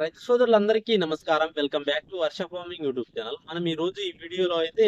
రైతు సోదరులందరికీ నమస్కారం. Welcome back to Varsha farming YouTube channel. మనం ఈ రోజు ఈ వీడియోలో అయితే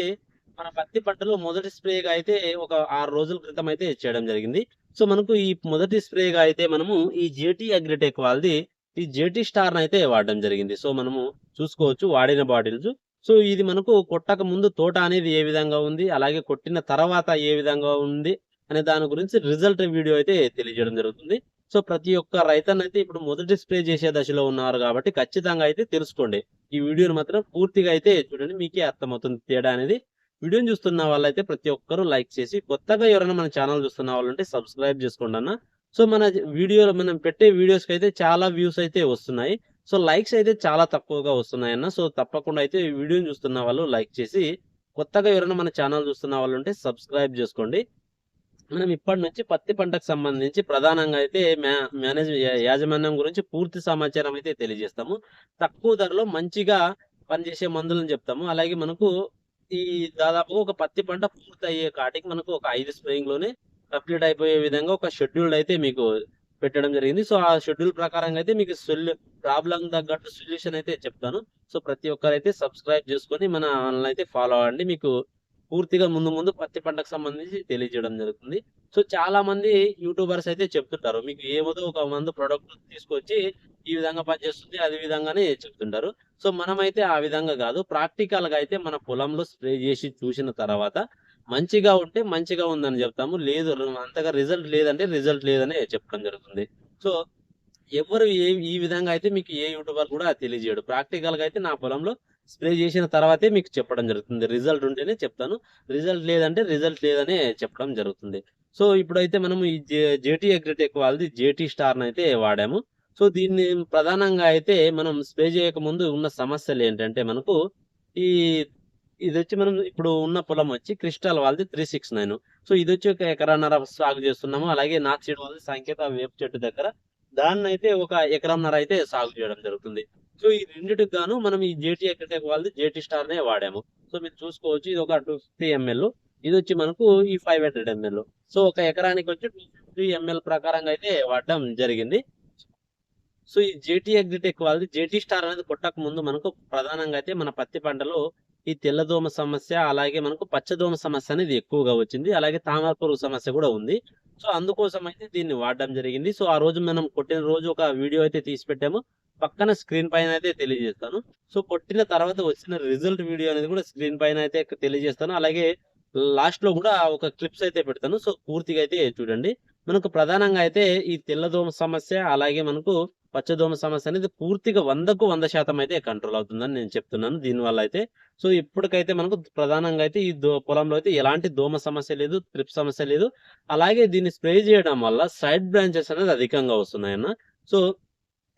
మన పత్తి పంటలో మొదటి స్ప్రేగా అయితే ఒక ఆరు రోజుల క్రితం అయితే చేయడం జరిగింది. సో మనకు ఈ మొదటి స్ప్రేగా అయితే మనము ఈ జేటీ అగ్రిటెక్ వాళ్ళది ఈ జేటీ స్టార్ అయితే వాడడం జరిగింది. సో మనము చూసుకోవచ్చు వాడిన బాటిల్స్. సో ఇది మనకు కొట్టక ముందు తోట అనేది ఏ విధంగా ఉంది అలాగే కొట్టిన తర్వాత ఏ విధంగా ఉంది అనే దాని గురించి రిజల్ట్ వీడియో అయితే తెలియజేయడం జరుగుతుంది. సో ప్రతి ఒక్క రైతన్నైతే ఇప్పుడు మొదటి స్ప్రే చేసే దశలో ఉన్నారు కాబట్టి ఖచ్చితంగా అయితే తెలుసుకోండి. ఈ వీడియోని మాత్రం పూర్తిగా అయితే చూడండి మీకే అర్థమవుతుంది తేడా అనేది. వీడియోని చూస్తున్న వాళ్ళైతే ప్రతి ఒక్కరూ లైక్ చేసి కొత్తగా ఎవరైనా మన ఛానల్ చూస్తున్న వాళ్ళు ఉంటే సబ్స్క్రైబ్ చేసుకోండి అన్న. సో మన వీడియోలో మనం పెట్టే వీడియోస్కి అయితే చాలా వ్యూస్ అయితే వస్తున్నాయి. సో లైక్స్ అయితే చాలా తక్కువగా వస్తున్నాయి అన్న. సో తప్పకుండా అయితే ఈ వీడియోని చూస్తున్న వాళ్ళు లైక్ చేసి కొత్తగా ఎవరైనా మన ఛానల్ చూస్తున్న వాళ్ళు ఉంటే సబ్స్క్రైబ్ చేసుకోండి. మనం ఇప్పటి నుంచి పత్తి పంటకు సంబంధించి ప్రధానంగా అయితే మేనేజ్ యాజమాన్యం గురించి పూర్తి సమాచారం అయితే తెలియజేస్తాము. తక్కువ ధరలో మంచిగా పనిచేసే మందులను చెప్తాము. అలాగే మనకు ఈ దాదాపు ఒక పత్తి పంట పూర్తి అయ్యే కాటికి మనకు ఒక ఐదు స్ప్రేయింగ్లోనే కంప్లీట్ అయిపోయే విధంగా ఒక షెడ్యూల్ అయితే మీకు పెట్టడం జరిగింది. సో ఆ షెడ్యూల్ ప్రకారంగా అయితే మీకు సొల్యూ ప్రాబ్లం తగ్గట్టు సొల్యూషన్ అయితే చెప్తాను. సో ప్రతి ఒక్కరైతే సబ్స్క్రైబ్ చేసుకొని మన అయితే ఫాలో అవ్వండి. మీకు పూర్తిగా ముందు ముందు పత్తి పంటకు సంబంధించి తెలియజేయడం జరుగుతుంది. సో చాలా మంది యూట్యూబర్స్ అయితే చెప్తుంటారు మీకు ఏమదో ఒక మందు ప్రొడక్ట్ తీసుకొచ్చి ఈ విధంగా పనిచేస్తుంది అది విధంగానే చెప్తుంటారు. సో మనమైతే ఆ విధంగా కాదు ప్రాక్టికల్గా అయితే మన పొలంలో స్ప్రే చేసి చూసిన తర్వాత మంచిగా ఉంటే మంచిగా ఉందని చెప్తాము లేదు అంతగా రిజల్ట్ లేదంటే రిజల్ట్ లేదని చెప్పడం జరుగుతుంది. సో ఎవరు ఏ ఈ విధంగా అయితే మీకు ఏ యూట్యూబర్ కూడా తెలియజేయడు. ప్రాక్టికల్గా అయితే నా పొలంలో స్ప్రే చేసిన తర్వాతే మీకు చెప్పడం జరుగుతుంది. రిజల్ట్ ఉంటేనే చెప్తాను. రిజల్ట్ లేదంటే రిజల్ట్ లేదనే చెప్పడం జరుగుతుంది. సో ఇప్పుడైతే మనం ఈ జేటీ అగ్రిటెక్ వాళ్ళది జేటీ స్టార్ అయితే వాడాము. సో దీన్ని ప్రధానంగా అయితే మనం స్ప్రే చేయకముందు ఉన్న సమస్యలు ఏంటంటే మనకు ఈ ఇది వచ్చి మనం ఇప్పుడు ఉన్న పొలం వచ్చి క్రిస్టల్ వాళ్ళది త్రీ సిక్స్ నైన్. సో ఇది వచ్చి ఒక ఎకరాన్నర సాగు చేస్తున్నాము. అలాగే నార్త్ సైడ్ వాళ్ళది సంకేత వేపు చెట్టు దగ్గర. దాన్ని అయితే ఒక ఎకరంన్నర అయితే సాగు చేయడం జరుగుతుంది. సో ఈ రెండిటికి గాను మనం ఈ జేటీ అగ్రిటెక్ వాళ్ళది జేటీ స్టార్ నే వాడాము. సో మీరు చూసుకోవచ్చు ఇది ఒక టూ ఫిఫ్టీ ఎంఎల్ ఇది వచ్చి మనకు ఈ ఫైవ్ హండ్రెడ్ ఎంఎల్ సో ఒక ఎకరానికి వచ్చి టూ ఫిఫ్టీ ఎంఎల్ ప్రకారంగా అయితే వాడడం జరిగింది. సో ఈ జేటీ అగ్రిటెక్ వాళ్ళది. జేటీ స్టార్ అనేది కొట్టక ముందు మనకు ప్రధానంగా అయితే మన పత్తి పంటలో ఈ తెల్లదోమ సమస్య అలాగే మనకు పచ్చదోమ సమస్య అనేది ఎక్కువగా వచ్చింది. అలాగే తామర పురుగు సమస్య కూడా ఉంది. సో అందుకోసం అయితే దీన్ని వాడడం జరిగింది. సో ఆ రోజు మనం కొట్టిన రోజు ఒక వీడియో అయితే తీసి పెట్టాము. పక్కన స్క్రీన్ పైన అయితే తెలియజేస్తాను. సో కొట్టిన తర్వాత వచ్చిన రిజల్ట్ వీడియో అనేది కూడా స్క్రీన్ పైన అయితే తెలియజేస్తాను. అలాగే లాస్ట్లో కూడా ఒక క్లిప్స్ అయితే పెడతాను. సో పూర్తిగా అయితే చూడండి. మనకు ప్రధానంగా అయితే ఈ తెల్లదోమ సమస్య అలాగే మనకు పచ్చదోమ సమస్య అనేది పూర్తిగా వందకు వంద శాతం అయితే కంట్రోల్ అవుతుందని నేను చెప్తున్నాను. దీనివల్ల అయితే సో ఇప్పటికైతే మనకు ప్రధానంగా అయితే ఈ దో పొలంలో అయితే ఎలాంటి దోమ సమస్య లేదు ట్రిప్ సమస్య లేదు. అలాగే దీన్ని స్ప్రే చేయడం వల్ల సైడ్ బ్రాంచెస్ అనేది అధికంగా వస్తున్నాయన్న. సో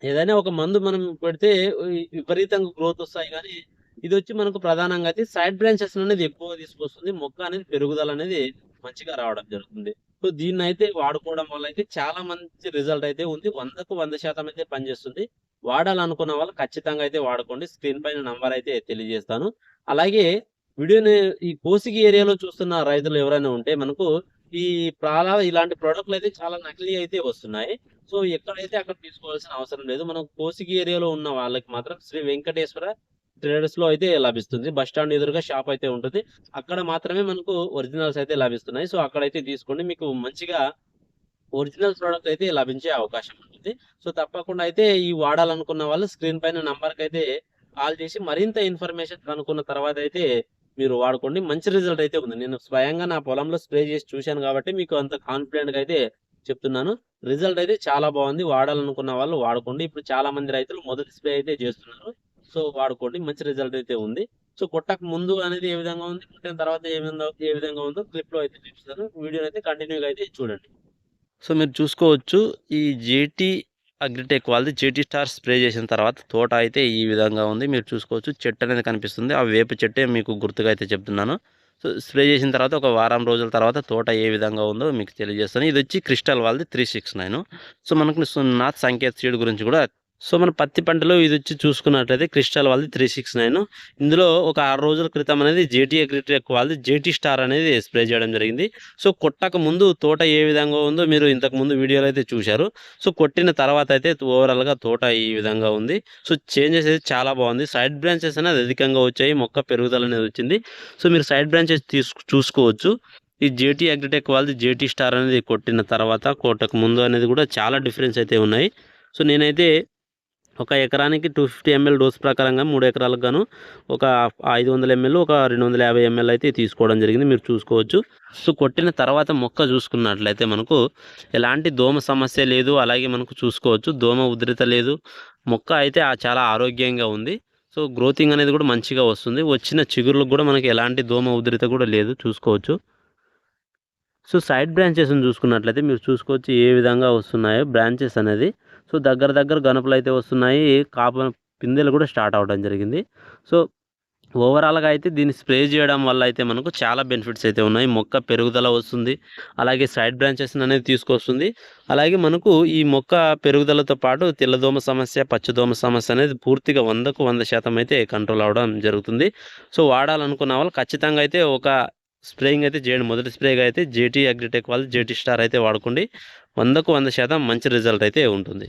ఏదైనా ఒక మందు మనం పెడితే విపరీతంగా గ్రోత్ వస్తాయి కానీ ఇది వచ్చి మనకు ప్రధానంగా అయితే సైడ్ బ్రాంచెస్ అనేది ఎక్కువ తీసుకొస్తుంది. మొక్క అనేది పెరుగుదల అనేది మంచిగా రావడం జరుగుతుంది. సో దీన్ని అయితే వాడుకోవడం వల్ల అయితే చాలా మంచి రిజల్ట్ అయితే ఉంది. వందకు వంద శాతం అయితే పనిచేస్తుంది. వాడాలనుకున్న వాళ్ళు ఖచ్చితంగా అయితే వాడుకోండి. స్క్రీన్ పైన నంబర్ అయితే తెలియజేస్తాను. అలాగే వీడియోని ఈ కోసిగి ఏరియాలో చూస్తున్న రైతులు ఎవరైనా ఉంటే మనకు ఈ ప్రాలా ఇలాంటి ప్రోడక్ట్లు అయితే చాలా నకిలీ అయితే వస్తున్నాయి. సో ఎక్కడైతే అక్కడ తీసుకోవాల్సిన అవసరం లేదు. మనం కోసిగి ఏరియాలో ఉన్న వాళ్ళకి మాత్రం శ్రీ వెంకటేశ్వర ట్రేడర్స్లో అయితే లభిస్తుంది. బస్ స్టాండ్ ఎదురుగా షాప్ అయితే ఉంటుంది. అక్కడ మాత్రమే మనకు ఒరిజినల్స్ అయితే లభిస్తున్నాయి. సో అక్కడైతే తీసుకోండి. మీకు మంచిగా ఒరిజినల్ ప్రోడక్ట్ అయితే లభించే అవకాశం ఉంటుంది. సో తప్పకుండా అయితే ఈ వాడాలనుకున్న వాళ్ళు స్క్రీన్ పైన నంబర్ అయితే కాల్ చేసి మరింత ఇన్ఫర్మేషన్ కనుక్కున్న తర్వాత అయితే మీరు వాడుకోండి. మంచి రిజల్ట్ అయితే ఉంది. నేను స్వయంగా నా పొలంలో స్ప్రే చేసి చూశాను కాబట్టి మీకు అంత కాన్ఫిడెంట్గా అయితే చెప్తున్నాను. రిజల్ట్ అయితే చాలా బాగుంది. వాడాలనుకున్న వాళ్ళు వాడుకోండి. ఇప్పుడు చాలా మంది రైతులు మొదటి స్ప్రే అయితే చేస్తున్నారు. సో వాడుకోండి. మంచి రిజల్ట్ అయితే ఉంది. సో కొట్టక ముందు అనేది ఏ విధంగా ఉంది? కొట్టిన తర్వాత ఏ విధంగా ఏ విధంగా ఉందో క్లిప్లో అయితే చూపిస్తాను. వీడియో అయితే కంటిన్యూగా అయితే చూడండి. సో మీరు చూసుకోవచ్చు ఈ జేటీ అగ్రిటెక్ వాళ్ళది జేటీ స్టార్ స్ప్రే చేసిన తర్వాత తోట అయితే ఈ విధంగా ఉంది. మీరు చూసుకోవచ్చు చెట్టు అనేది కనిపిస్తుంది. ఆ వేప చెట్టే మీకు గుర్తుగా అయితే చెప్తున్నాను. సో స్ప్రే చేసిన తర్వాత ఒక వారం రోజుల తర్వాత తోట ఏ విధంగా ఉందో మీకు తెలియజేస్తాను. ఇది వచ్చి క్రిస్టల్ వాళ్ళది త్రీ సిక్స్ నైన్ సో మనకు నాథ్ సంకేత్ సీడ్ గురించి కూడా సో మన పత్తి పంటలో ఇది వచ్చి చూసుకున్నట్లయితే క్రిస్టల్ వాళ్ళది త్రీ సిక్స్ నైన్ ఇందులో ఒక ఆరు రోజుల క్రితం అనేది జేటీ అగ్రిటెక్ వాళ్ళది జేటీ స్టార్ అనేది స్ప్రే చేయడం జరిగింది. సో కొట్టక ముందు తోట ఏ విధంగా ఉందో మీరు ఇంతకు ముందు వీడియోలో అయితే చూశారు. సో కొట్టిన తర్వాత అయితే ఓవరాల్గా తోట ఈ విధంగా ఉంది. సో చేంజెస్ అయితే చాలా బాగుంది. సైడ్ బ్రాంచెస్ అనేది అధికంగా వచ్చాయి. మొక్క పెరుగుదల అనేది వచ్చింది. సో మీరు సైడ్ బ్రాంచెస్ తీసుకు చూసుకోవచ్చు. ఈ జేటీ అగ్రిటెక్ వాళ్ళది జేటీ స్టార్ అనేది కొట్టిన తర్వాత కొట్టక ముందు అనేది కూడా చాలా డిఫరెన్స్ అయితే ఉన్నాయి. సో నేనైతే ఒక ఎకరానికి టూ ఫిఫ్టీ ఎంఎల్ డోస్ ప్రకారంగా మూడు ఎకరాలకు గాను ఒక ఐదు వందల ఎంఎల్ ఒక రెండు వందల యాభై ఎంఎల్ అయితే తీసుకోవడం జరిగింది. మీరు చూసుకోవచ్చు. సో కొట్టిన తర్వాత మొక్క చూసుకున్నట్లయితే మనకు ఎలాంటి దోమ సమస్య లేదు. అలాగే మనకు చూసుకోవచ్చు. దోమ ఉధృత లేదు. మొక్క అయితే చాలా ఆరోగ్యంగా ఉంది. సో గ్రోతింగ్ అనేది కూడా మంచిగా వస్తుంది. వచ్చిన చిగురులకు కూడా మనకి ఎలాంటి దోమ ఉధృత కూడా లేదు. చూసుకోవచ్చు. సో సైడ్ బ్రాంచెస్ని చూసుకున్నట్లయితే మీరు చూసుకోవచ్చు ఏ విధంగా వస్తున్నాయో. బ్రాంచెస్ అనేది సో దగ్గర దగ్గర గనుపులు అయితే వస్తున్నాయి. కాప పిందెలు కూడా స్టార్ట్ అవ్వడం జరిగింది. సో ఓవరాల్గా అయితే దీన్ని స్ప్రే చేయడం వల్ల అయితే మనకు చాలా బెనిఫిట్స్ అయితే ఉన్నాయి. మొక్క పెరుగుదల వస్తుంది. అలాగే సైడ్ బ్రాంచెస్ అనేది తీసుకొస్తుంది. అలాగే మనకు ఈ మొక్క పెరుగుదలతో పాటు తెల్లదోమ సమస్య పచ్చదోమ సమస్య అనేది పూర్తిగా వందకు వంద శాతం అయితే కంట్రోల్ అవ్వడం జరుగుతుంది. సో వాడాలనుకున్న వాళ్ళు ఖచ్చితంగా అయితే ఒక స్ప్రేయింగ్ అయితే చేయండి. మొదటి స్ప్రేగా అయితే జేటీ అగ్రిటెక్ వాళ్ళు జేటీ స్టార్ అయితే వాడుకోండి. వందకు వంద శాతం మంచి రిజల్ట్ అయితే ఉంటుంది.